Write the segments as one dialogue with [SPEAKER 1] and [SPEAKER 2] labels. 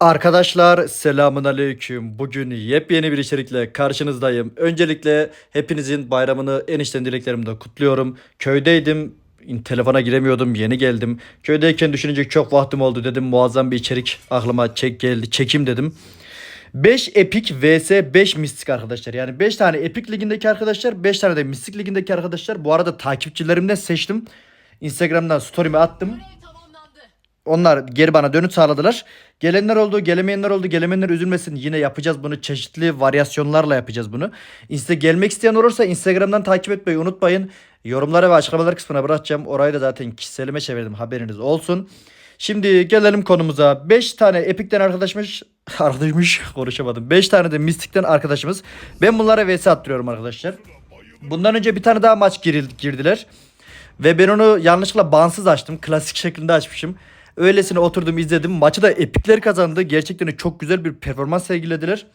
[SPEAKER 1] Arkadaşlar selamun aleyküm. Bugün yepyeni bir içerikle karşınızdayım. Öncelikle hepinizin bayramını enişten dileklerimle kutluyorum. Köydeydim. Telefona giremiyordum. Yeni geldim. Köydeyken düşünecek çok vaktim oldu dedim. Muazzam bir içerik aklıma çek geldi. Çekim dedim. 5 Epic vs 5 Mistik arkadaşlar. Yani 5 tane Epic ligindeki arkadaşlar, 5 tane de Mistik ligindeki arkadaşlar. Bu arada takipçilerimden seçtim. Instagram'dan story'me attım. Onlar geri bana dönüt sağladılar. Gelenler oldu, gelemeyenler oldu. Gelemeyenler üzülmesin. Yine yapacağız bunu. Çeşitli varyasyonlarla yapacağız bunu. İşte gelmek isteyen olursa Instagram'dan takip etmeyi unutmayın. Yorumlara ve açıklamalar kısmına bırakacağım. Orayı da zaten kişiselime çevirdim. Haberiniz olsun. Şimdi gelelim konumuza. 5 tane Epic'ten arkadaşmış. Arkadaşmış konuşamadım. 5 tane de Mystic'ten arkadaşımız. Ben bunlara vs attırıyorum arkadaşlar. Bundan önce bir tane daha maç girdiler. Ve ben onu yanlışlıkla bansız açtım. Klasik şeklinde açmışım. Öylesine oturdum izledim. Maçı da epikler kazandı. Gerçekten çok güzel bir performans sergilediler.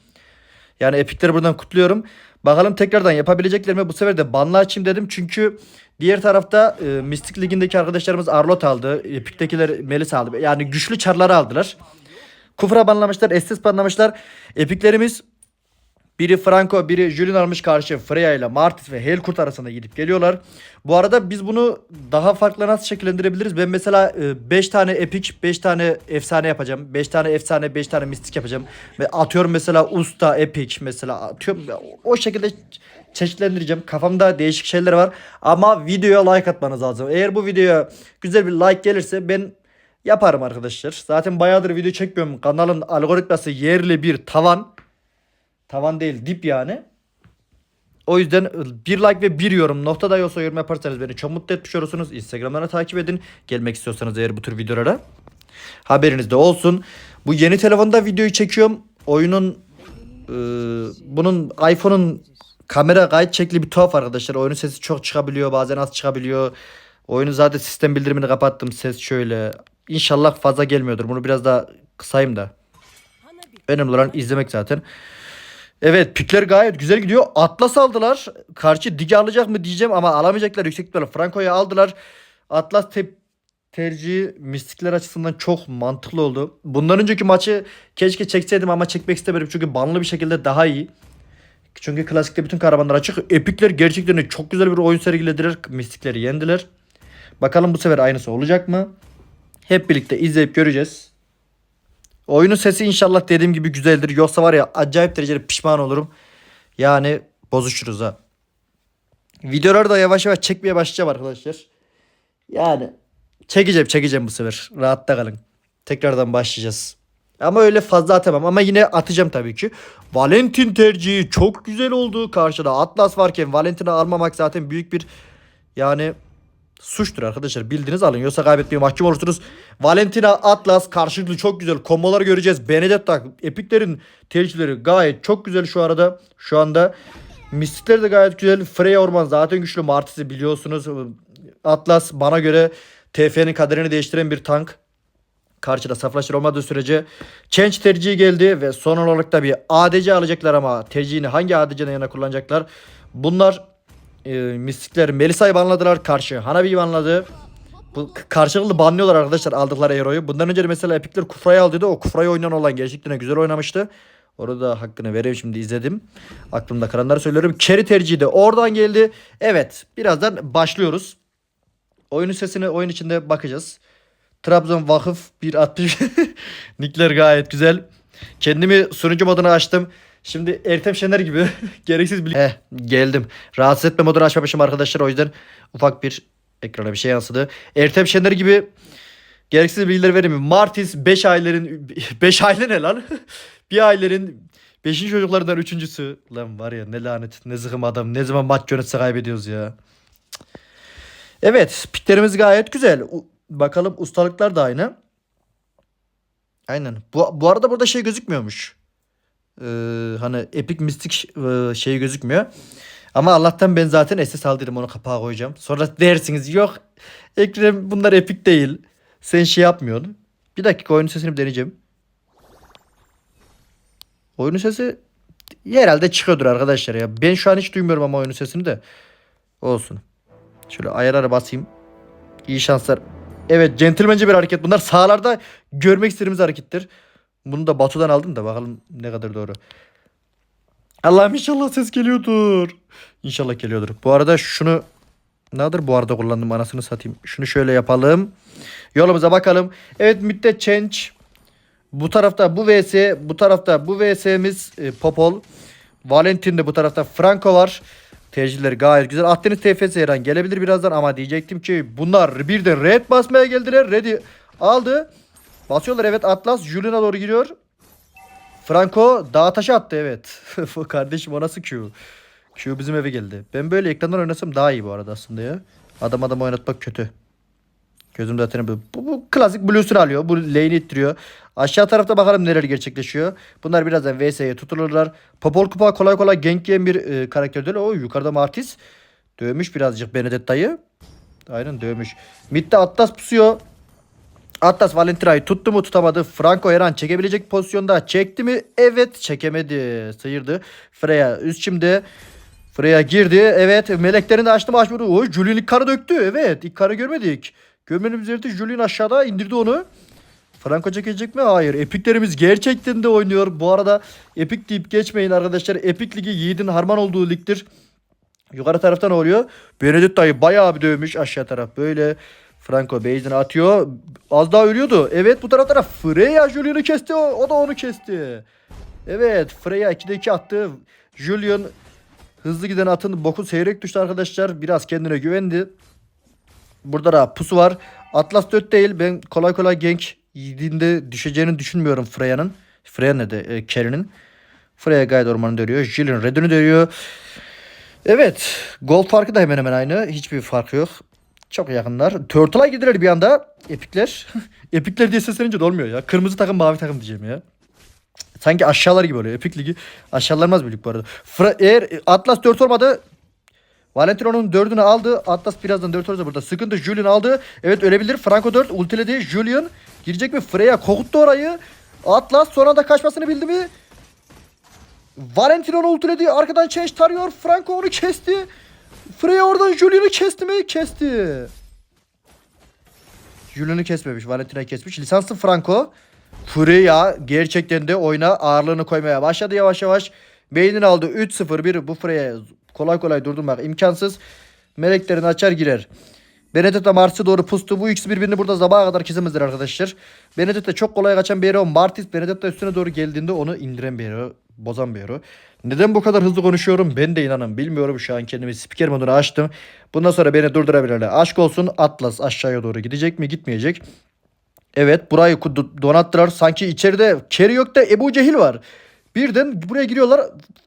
[SPEAKER 1] Yani epikleri buradan kutluyorum. Bakalım tekrardan yapabilecekler mi? Bu sefer de banla açayım dedim. Çünkü diğer tarafta e, Mystic Ligi'ndeki arkadaşlarımız Arlot aldı. Epik'tekiler Melis aldı. Yani güçlü çarları aldılar. Kufra banlamışlar. Estes banlamışlar. Epiklerimiz biri Franco, biri Julien almış karşı Freya ile Martis ve Helkurt arasında gidip geliyorlar. Bu arada biz bunu daha farklı nasıl şekillendirebiliriz? Ben mesela 5 tane epic, 5 tane efsane yapacağım. 5 tane efsane, 5 tane mistik yapacağım. Ve atıyorum mesela usta, epic mesela atıyorum. O şekilde çeşitlendireceğim. Kafamda değişik şeyler var. Ama videoya like atmanız lazım. Eğer bu videoya güzel bir like gelirse ben yaparım arkadaşlar. Zaten bayağıdır video çekmiyorum. Kanalın algoritması yerli bir tavan. Tavan değil dip yani. O yüzden bir like ve bir yorum nokta da yoksa yorum yaparsanız beni çok mutlu etmiş olursunuz. Instagram'dan da takip edin. Gelmek istiyorsanız eğer bu tür videolara. Haberiniz de olsun. Bu yeni telefonda videoyu çekiyorum. Oyunun e, bunun iPhone'un kamera gayet şekli bir tuhaf arkadaşlar. Oyunun sesi çok çıkabiliyor bazen az çıkabiliyor. Oyunun zaten sistem bildirimini kapattım. Ses şöyle. İnşallah fazla gelmiyordur. Bunu biraz daha kısayım da. Önemli olan izlemek zaten. Evet pikler gayet güzel gidiyor. Atlas aldılar. Karşı Digi alacak mı diyeceğim ama alamayacaklar. Yüksek ihtimalle Franco'yu aldılar. Atlas te tercihi mistikler açısından çok mantıklı oldu. Bundan önceki maçı keşke çekseydim ama çekmek istemedim. Çünkü banlı bir şekilde daha iyi. Çünkü klasikte bütün kahramanlar açık. Epikler gerçekten çok güzel bir oyun sergilediler. Mistikleri yendiler. Bakalım bu sefer aynısı olacak mı? Hep birlikte izleyip göreceğiz. Oyunun sesi inşallah dediğim gibi güzeldir. Yoksa var ya acayip derecede pişman olurum. Yani bozuşuruz ha. Videoları da yavaş yavaş çekmeye başlayacağım arkadaşlar. Yani çekeceğim çekeceğim bu sefer. Rahatta kalın. Tekrardan başlayacağız. Ama öyle fazla atamam ama yine atacağım tabii ki. Valentin tercihi çok güzel oldu. Karşıda Atlas varken Valentin'i almamak zaten büyük bir yani suçtur arkadaşlar. Bildiğiniz alın. Yoksa kaybetmeye mahkum olursunuz. Valentina Atlas karşılıklı çok güzel kombolar göreceğiz. Benedetta epiklerin tercihleri gayet çok güzel şu arada. Şu anda Mistikler de gayet güzel. Freya Orman zaten güçlü. Martis'i biliyorsunuz. Atlas bana göre TF'nin kaderini değiştiren bir tank. Karşıda saflaşır olmadığı sürece Change tercihi geldi ve son olarak da bir ADC alacaklar ama tercihini hangi ADC'den yana kullanacaklar? Bunlar e, mistikler Melisa'yı banladılar karşı. Hanabi'yi banladı. Bu karşılıklı banlıyorlar arkadaşlar aldıkları hero'yu. Bundan önce de mesela Epic'ler Kufra'yı aldıydı. O Kufra'yı oynayan olan gerçekten güzel oynamıştı. Orada hakkını vereyim şimdi izledim. Aklımda kalanları söylüyorum. Kerry tercihi de oradan geldi. Evet birazdan başlıyoruz. Oyunun sesine oyun içinde bakacağız. Trabzon Vakıf 1.60 Nickler gayet güzel. Kendimi sunucu moduna açtım. Şimdi Ertem Şener gibi gereksiz bir... Eh geldim. Rahatsız etme modunu açmamışım arkadaşlar. O yüzden ufak bir ekrana bir şey yansıdı. Ertem Şener gibi gereksiz bilgiler mi? Martis 5 ayların 5 aylı ne lan? bir ayların 5. çocuklarından üçüncüsü. Lan var ya ne lanet ne zıkım adam. Ne zaman maç yönetse kaybediyoruz ya. Evet piklerimiz gayet güzel. U- bakalım ustalıklar da aynı. Aynen. Bu, bu arada burada şey gözükmüyormuş. Ee, hani Epic Mystic e, şey gözükmüyor. Ama Allah'tan ben zaten SS aldıydım onu kapağa koyacağım. Sonra dersiniz yok Ekrem bunlar Epic değil. Sen şey yapmıyorsun. Bir dakika oyunun sesini deneyeceğim. Oyunun sesi herhalde çıkıyordur arkadaşlar ya. Ben şu an hiç duymuyorum ama oyunun sesini de. Olsun. Şöyle ayarlara basayım. İyi şanslar. Evet centilmence bir hareket. Bunlar sahalarda görmek istediğimiz harekettir. Bunu da Batu'dan aldım da bakalım ne kadar doğru. Allah'ım inşallah ses geliyordur. İnşallah geliyordur. Bu arada şunu nedir bu arada kullandım anasını satayım. Şunu şöyle yapalım. Yolumuza bakalım. Evet müddet change. Bu tarafta bu vs, bu tarafta bu vs'miz e, Popol. Valentin de bu tarafta Franco var. Tercihleri gayet güzel. Akdeniz TFS her gelebilir birazdan ama diyecektim ki bunlar birden red basmaya geldiler. Red'i aldı. Basıyorlar evet Atlas Julian'a doğru giriyor. Franco dağa taşı attı evet. Kardeşim o nasıl Q? Q bizim eve geldi. Ben böyle ekrandan oynasam daha iyi bu arada aslında ya. Adam adam oynatmak kötü. Gözüm zaten bu, bu, bu klasik blues'unu alıyor. Bu lane'i ittiriyor. Aşağı tarafta bakalım neler gerçekleşiyor. Bunlar birazdan VS'ye tutulurlar. Popol Kupa kolay kolay gank yiyen bir e, karakter değil. O yukarıda Martis. Dövmüş birazcık Benedetta'yı. Aynen dövmüş. Mid'de Atlas pusuyor. Atlas Valentina'yı tuttu mu tutamadı. Franco Eren çekebilecek pozisyonda çekti mi? Evet çekemedi. Sıyırdı. Freya üst şimdi. Freya girdi. Evet meleklerini de açtı mı açmadı. O Julian ilk karı döktü. Evet ilk karı görmedik. Görmenin üzerinde Julian aşağıda indirdi onu. Franco çekecek mi? Hayır. Epiklerimiz gerçekten de oynuyor. Bu arada Epic deyip geçmeyin arkadaşlar. Epic Ligi Yiğit'in harman olduğu ligdir. Yukarı tarafta ne oluyor? Benedetta'yı bayağı bir dövmüş aşağı taraf. Böyle Franco base'ini atıyor. Az daha ölüyordu. Evet bu tarafta da Freya Julian'ı kesti. O, o da onu kesti. Evet Freya 2'de 2 attı. Julian hızlı giden atın boku seyrek düştü arkadaşlar. Biraz kendine güvendi. Burada da pusu var. Atlas 4 değil. Ben kolay kolay gank yediğinde düşeceğini düşünmüyorum Freya'nın. Freya ne de e, Carry'nin. Freya gayet ormanı dönüyor. Julian Red'ini dönüyor. Evet. Gol farkı da hemen hemen aynı. Hiçbir fark yok. Çok yakınlar. Turtle'a gidiler bir anda. Epikler. Epikler diye seslenince de olmuyor ya. Kırmızı takım mavi takım diyeceğim ya. Sanki aşağılar gibi oluyor. Epik Ligi aşağılanmaz bir lig bu arada. Fra- eğer Atlas 4 olmadı Valentino'nun 4'ünü aldı. Atlas birazdan 4 olursa burada. Sıkıntı Julian aldı. Evet ölebilir. Franco 4 ultiledi. Julian girecek mi? Freya kokuttu orayı. Atlas son anda kaçmasını bildi mi? Valentino'nu ultiledi. Arkadan Change tarıyor. Franco onu kesti. Freya oradan Julian'ı kesti mi? Kesti. Julian'ı kesmemiş. Valentino'yu kesmiş. Lisanslı Franco. Freya gerçekten de oyuna ağırlığını koymaya başladı yavaş yavaş. Beynini aldı 3-0-1 bu Freya'ya kolay kolay durdurmak imkansız. Meleklerini açar girer. Benedetta Mars'ı doğru pustu. Bu ikisi birbirini burada sabaha kadar kesemezler arkadaşlar. Benedetta çok kolay kaçan bir hero. Martis Benedetta üstüne doğru geldiğinde onu indiren bir hero. Bozan bir hero. Neden bu kadar hızlı konuşuyorum ben de inanın bilmiyorum şu an kendimi spiker moduna açtım. Bundan sonra beni durdurabilirler. Aşk olsun Atlas aşağıya doğru gidecek mi gitmeyecek. Evet burayı donattılar. Sanki içeride Kerry yok da Ebu Cehil var. Birden buraya giriyorlar.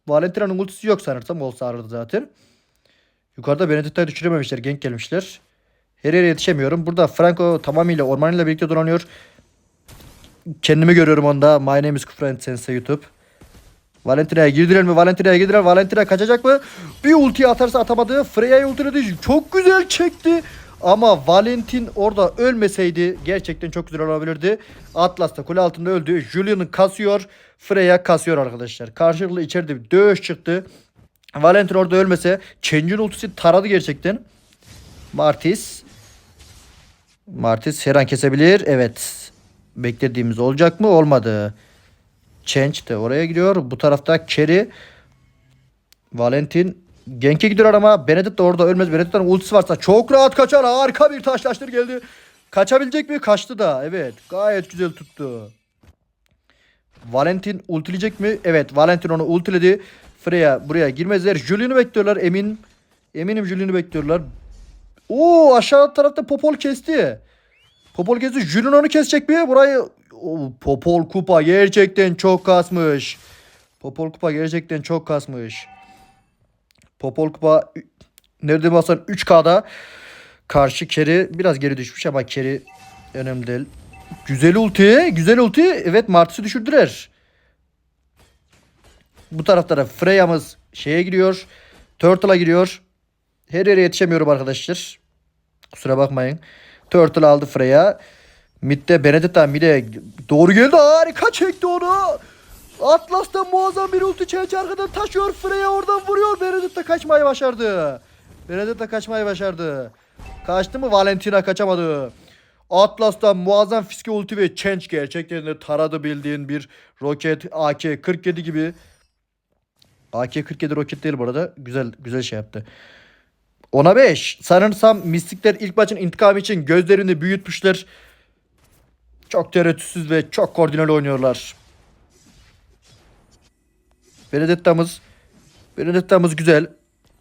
[SPEAKER 1] Valentina'nın ultisi yok sanırsam. Olsa aradı zaten. Yukarıda Benedetta'yı düşürememişler. Genk gelmişler. Her yere yetişemiyorum. Burada Franco tamamıyla ormanıyla birlikte dolanıyor. Kendimi görüyorum onda. My name is Kufren Sensei YouTube. Valentina'ya girdiler mi? Valentina'ya girdiler. Valentina kaçacak mı? Bir ulti atarsa atamadı. Freya'yı ultiledi. Çok güzel çekti. Ama Valentin orada ölmeseydi gerçekten çok güzel olabilirdi. Atlas da kule altında öldü. Julian kasıyor. Freya kasıyor arkadaşlar. Karşılıklı içeride bir dövüş çıktı. Valentin orada ölmese Change'in ultisi taradı gerçekten. Martis. Martis her an kesebilir. Evet. Beklediğimiz olacak mı? Olmadı. Change de oraya gidiyor. Bu tarafta Kerry. Valentin Genk'e gidiyor ama Benedict de orada ölmez. Benedict'in ultisi varsa çok rahat kaçar. Harika bir taşlaştır geldi. Kaçabilecek mi? Kaçtı da. Evet. Gayet güzel tuttu. Valentin ultileyecek mi? Evet. Valentin onu ultiledi. Freya buraya girmezler. Julian'ı bekliyorlar. Emin. Eminim Julian'ı bekliyorlar. Oo aşağı tarafta Popol kesti. Popol kesti. Julian onu kesecek mi? Burayı Oo, Popol kupa gerçekten çok kasmış. Popol kupa gerçekten çok kasmış. Popol kupa nerede basan 3K'da karşı Keri biraz geri düşmüş ama Keri önemli değil. Güzel ulti. Güzel ulti. Evet Martis'i düşürdüler. Bu tarafta da Freya'mız şeye giriyor. Turtle'a giriyor. Her yere yetişemiyorum arkadaşlar. Kusura bakmayın. Turtle aldı Freya. Mid'de Benedetta mid'e doğru geldi. Harika çekti onu. Atlas'tan muazzam bir ulti çelçi arkadan taşıyor. Freya oradan vuruyor. Benedetta kaçmayı başardı. Benedetta kaçmayı başardı. Kaçtı mı? Valentina kaçamadı. Atlas'tan muazzam fiske ulti ve change gerçekten de taradı bildiğin bir roket AK-47 gibi. AK-47 roket değil bu arada. Güzel güzel şey yaptı. Ona 5. Sanırsam Mistikler ilk maçın intikamı için gözlerini büyütmüşler. Çok tereddütsüz ve çok koordineli oynuyorlar. Benedetta'mız Benedetta'mız güzel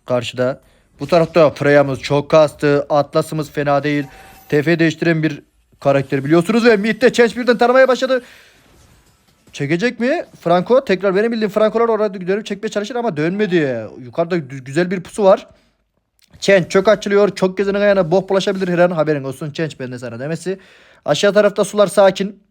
[SPEAKER 1] karşıda. Bu tarafta Freya'mız çok kastı. Atlas'ımız fena değil. TF değiştiren bir karakter biliyorsunuz ve midde Change birden taramaya başladı. Çekecek mi? Franco tekrar benim bildiğim Franco'lar orada dönüp çekmeye çalışır ama dönmedi. Yukarıda gü- güzel bir pusu var. Chen çok açılıyor. Çok gözünün ayağına boh bulaşabilir her an haberin olsun. Chen ben de sana demesi. Aşağı tarafta sular sakin.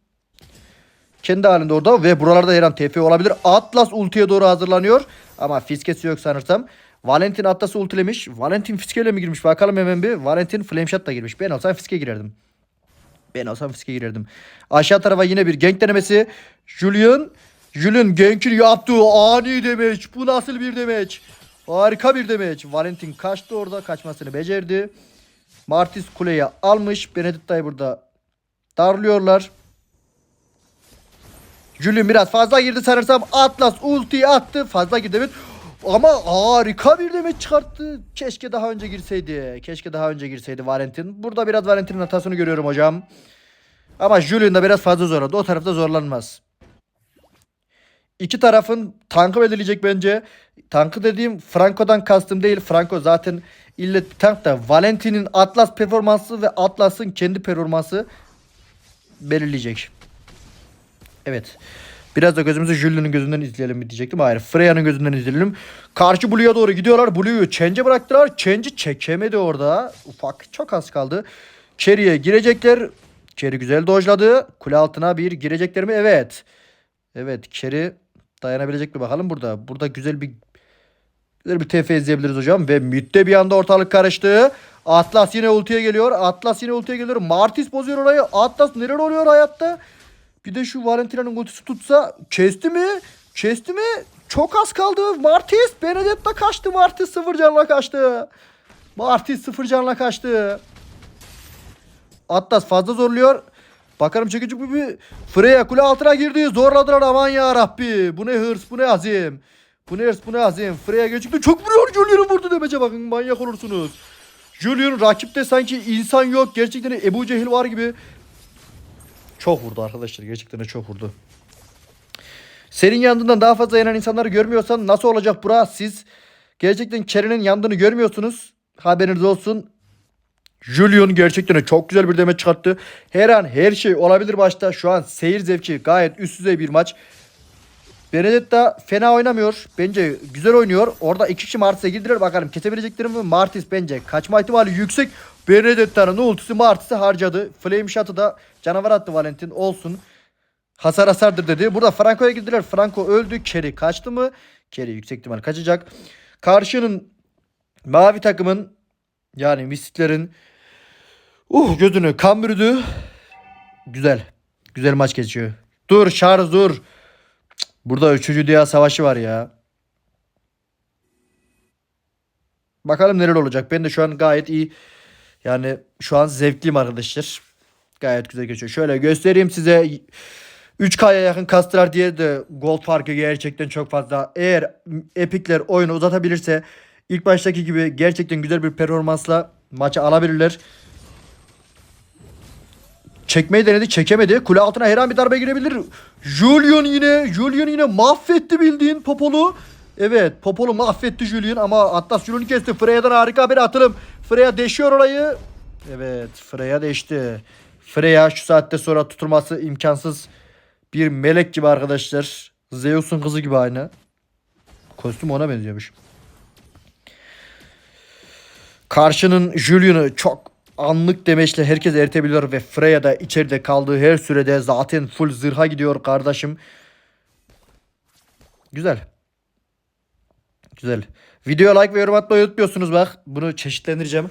[SPEAKER 1] Kendi halinde orada ve buralarda her an TF olabilir. Atlas ultiye doğru hazırlanıyor. Ama fiskesi yok sanırsam. Valentin Atlas'ı ultilemiş. Valentin fiskeyle mi girmiş? Bakalım hemen bir. Valentin flameshot da girmiş. Ben olsam fiske girerdim. Ben olsam fiske girerdim. Aşağı tarafa yine bir gank denemesi. Julian. Julian gankini yaptığı ani demeç. Bu nasıl bir demeç? Harika bir demeç. Valentin kaçtı orada. Kaçmasını becerdi. Martis kuleyi almış. Benedetta'yı burada darlıyorlar. Julian biraz fazla girdi sanırsam. Atlas ultiyi attı. Fazla girdi evet. Ama harika bir demet çıkarttı. Keşke daha önce girseydi. Keşke daha önce girseydi Valentin. Burada biraz Valentin'in hatasını görüyorum hocam. Ama Julian da biraz fazla zorladı. O tarafta zorlanmaz. İki tarafın tankı belirleyecek bence. Tankı dediğim Franco'dan kastım değil. Franco zaten illet bir tank da Valentin'in Atlas performansı ve Atlas'ın kendi performansı belirleyecek. Evet. Biraz da gözümüzü Julian'ın gözünden izleyelim mi diyecektim. Hayır. Freya'nın gözünden izleyelim. Karşı Blue'ya doğru gidiyorlar. Blue'yu Change'e bıraktılar. Change'i çekemedi orada. Ufak. Çok az kaldı. Kerry'e girecekler. Kerry güzel dojladı. Kule altına bir girecekler mi? Evet. Evet. Kerry dayanabilecek mi bakalım burada. Burada güzel bir güzel bir TF izleyebiliriz hocam. Ve midde bir anda ortalık karıştı. Atlas yine ultiye geliyor. Atlas yine ultiye geliyor. Martis bozuyor orayı. Atlas neler oluyor hayatta? Bir de şu Valentina'nın ultisi tutsa kesti mi? Kesti mi? Çok az kaldı. Martis Benedetta kaçtı. Martis sıfır canla kaçtı. Martis sıfır canla kaçtı. Atlas fazla zorluyor. Bakalım çekici bu bir Freya kule altına girdi. Zorladılar aman ya Rabbi. Bu ne hırs bu ne azim. Bu ne hırs bu ne azim. Freya gözüktü. Çok vuruyor. Julian'ı vurdu demece bakın manyak olursunuz. Julian rakipte sanki insan yok. Gerçekten Ebu Cehil var gibi. Çok vurdu arkadaşlar. Gerçekten de çok vurdu. Senin yandığından daha fazla yanan insanları görmüyorsan nasıl olacak bura? Siz gerçekten Kerry'nin yandığını görmüyorsunuz. Haberiniz olsun. Julian gerçekten çok güzel bir demet çıkarttı. Her an her şey olabilir başta. Şu an seyir zevki gayet üst düzey bir maç. Benedetta fena oynamıyor. Bence güzel oynuyor. Orada iki kişi Martis'e girdiler. Bakalım kesebilecekler mi? Martis bence kaçma ihtimali yüksek. Benedetta'nın ultisi Martis'i harcadı. Flame Shot'ı da canavar attı Valentin. Olsun. Hasar hasardır dedi. Burada Franco'ya girdiler. Franco öldü. Kerry kaçtı mı? Kerry yüksek ihtimal kaçacak. Karşının mavi takımın yani Mystic'lerin uh gözünü kan bürüdü. Güzel. Güzel maç geçiyor. Dur Charles dur. Burada 3. Dünya Savaşı var ya. Bakalım neler olacak. Ben de şu an gayet iyi. Yani şu an zevkliyim arkadaşlar. Gayet güzel geçiyor. Şöyle göstereyim size. 3K'ya yakın kastılar diye de gold farkı gerçekten çok fazla. Eğer Epic'ler oyunu uzatabilirse ilk baştaki gibi gerçekten güzel bir performansla maçı alabilirler. Çekmeyi denedi çekemedi. Kule altına her an bir darbe girebilir. Julian yine Julian yine mahvetti bildiğin Popol'u. Evet Popol'u mahvetti Julian ama Atlas Julian'ı kesti. Freya'dan harika bir atılım. Freya deşiyor orayı. Evet Freya deşti. Freya şu saatte sonra tutulması imkansız bir melek gibi arkadaşlar. Zeus'un kızı gibi aynı. Kostüm ona benziyormuş. Karşının Julian'ı çok anlık demeçle herkes eritebiliyor ve Freya da içeride kaldığı her sürede zaten full zırha gidiyor kardeşim. Güzel. Güzel. Videoya like ve yorum atmayı unutmuyorsunuz bak. Bunu çeşitlendireceğim.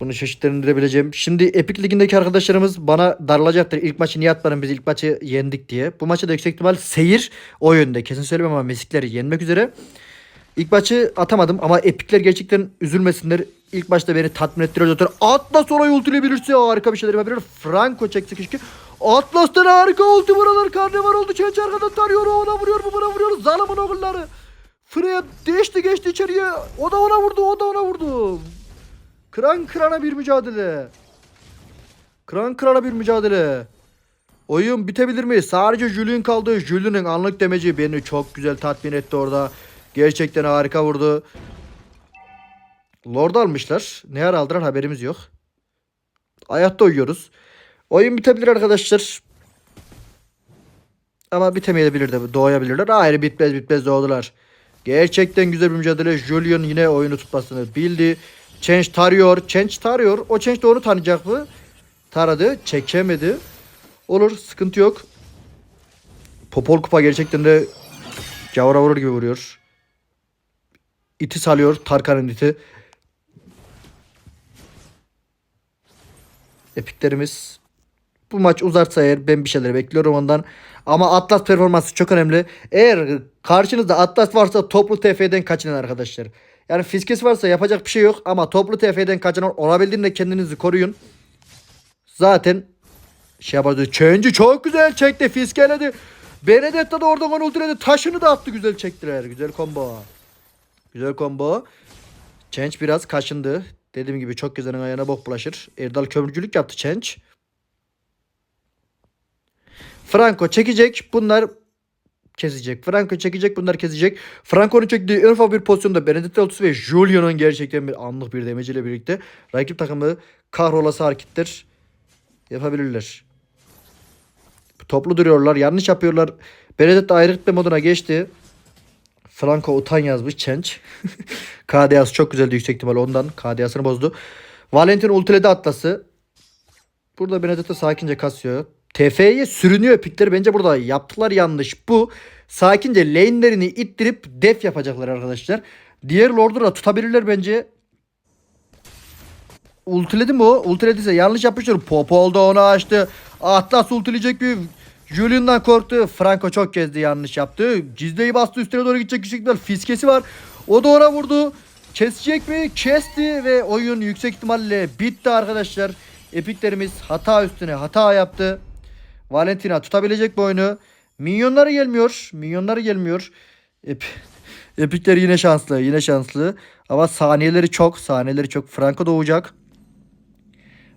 [SPEAKER 1] Bunu çeşitlendirebileceğim. Şimdi Epic Ligi'ndeki arkadaşlarımız bana darılacaktır. İlk maçı niye atmadın biz ilk maçı yendik diye. Bu maçı da yüksek ihtimal seyir o yönde. Kesin söylemem ama mesikleri yenmek üzere. İlk maçı atamadım ama epikler gerçekten üzülmesinler. İlk başta beni tatmin ettiriyor zaten. Atlas orayı ultileyebilirse harika bir şeyler yapabilir. Franco çekse keşke. Atlas'tan harika ulti buralar karnevar oldu. Çenç arkadan tarıyor. Ona vuruyor bu buna vuruyor. Zalımın oğulları. Freya değişti geçti içeriye. O da ona vurdu o da ona vurdu. Kıran kırana bir mücadele. Kıran kırana bir mücadele. Oyun bitebilir mi? Sadece Julian kaldı. Julian'ın anlık demeci beni çok güzel tatmin etti orada. Gerçekten harika vurdu. Lord almışlar. Ne ara aldılar haberimiz yok. Hayatta uyuyoruz. Oyun bitebilir arkadaşlar. Ama bitemeyebilir de doğabilirler. Hayır bitmez bitmez doğdular. Gerçekten güzel bir mücadele. Julian yine oyunu tutmasını bildi. Change tarıyor. Change tarıyor. O Change de onu tanıyacak mı? Taradı. Çekemedi. Olur. Sıkıntı yok. Popol kupa gerçekten de Gavura vurur gibi vuruyor. İti salıyor. Tarkan'ın iti. Epiklerimiz bu maç uzarsa eğer ben bir şeyler bekliyorum ondan. Ama Atlas performansı çok önemli. Eğer karşınızda Atlas varsa toplu TF'den kaçının arkadaşlar. Yani fiskes varsa yapacak bir şey yok ama toplu TF'den kaçının olabildiğince kendinizi koruyun. Zaten şey yapardı. Change'i çok güzel çekti. Fiskeledi. Benedetta da oradan onu ultiledi. Taşını da attı. Güzel çektiler. Güzel combo. Güzel combo. Change biraz kaşındı. Dediğim gibi çok güzelin ayağına bok bulaşır. Erdal kömürcülük yaptı Change. Franco çekecek. Bunlar kesecek. Franco çekecek. Bunlar kesecek. Franco'nun çektiği en ufak bir pozisyonda Benedetta ultisi ve Julian'ın gerçekten bir anlık bir demeciyle birlikte rakip takımı kahrolası hareketler yapabilirler. Toplu duruyorlar. Yanlış yapıyorlar. Benedetta ayrıtma moduna geçti. Franco utan yazmış Change. KDA'sı çok güzeldi yüksek ihtimal ondan. KDA'sını bozdu. Valentin ultiledi atlası. Burada Benedetta sakince kasıyor. TF'ye sürünüyor pikleri. Bence burada yaptılar yanlış. Bu sakince lane'lerini ittirip def yapacaklar arkadaşlar. Diğer Lord'u da tutabilirler bence. Ultiledi mi o? Ultilediyse yanlış yapmıştır. Popol da onu açtı. Atlas ultileyecek bir Julian'dan korktu. Franco çok kezdi yanlış yaptı. Cizdeyi bastı üstüne doğru gidecek yüksek ihtimal fiskesi var. O da ona vurdu. Kesecek mi? Kesti ve oyun yüksek ihtimalle bitti arkadaşlar. Epiklerimiz hata üstüne hata yaptı. Valentina tutabilecek bu oyunu. Minyonları gelmiyor. Minyonları gelmiyor. Ep Epikler yine şanslı. Yine şanslı. Ama saniyeleri çok. Saniyeleri çok. Franco doğacak.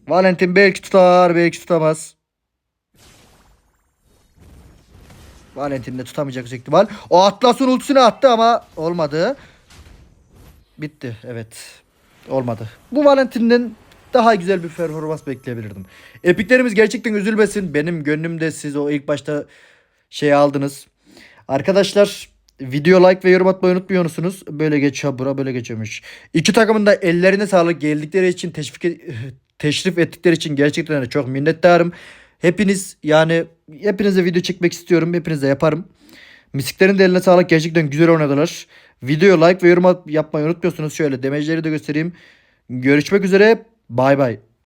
[SPEAKER 1] Valentin belki tutar. Belki tutamaz. Valentin de tutamayacak yüksek ihtimal. O Atlas'ın ultisini attı ama olmadı. Bitti. Evet. Olmadı. Bu Valentin'den daha güzel bir performans bekleyebilirdim. Epiklerimiz gerçekten üzülmesin. Benim gönlümde siz o ilk başta şey aldınız. Arkadaşlar video like ve yorum atmayı unutmuyorsunuz. Böyle geçiyor bura böyle geçiyormuş. İki takımın da ellerine sağlık geldikleri için teşvik teşrif ettikleri için gerçekten çok minnettarım. Hepiniz yani hepinize video çekmek istiyorum. Hepinize yaparım. Misiklerin de eline sağlık. Gerçekten güzel oynadılar. Video like ve yorum yapmayı unutmuyorsunuz. Şöyle demecileri de göstereyim. Görüşmek üzere. Bay bay.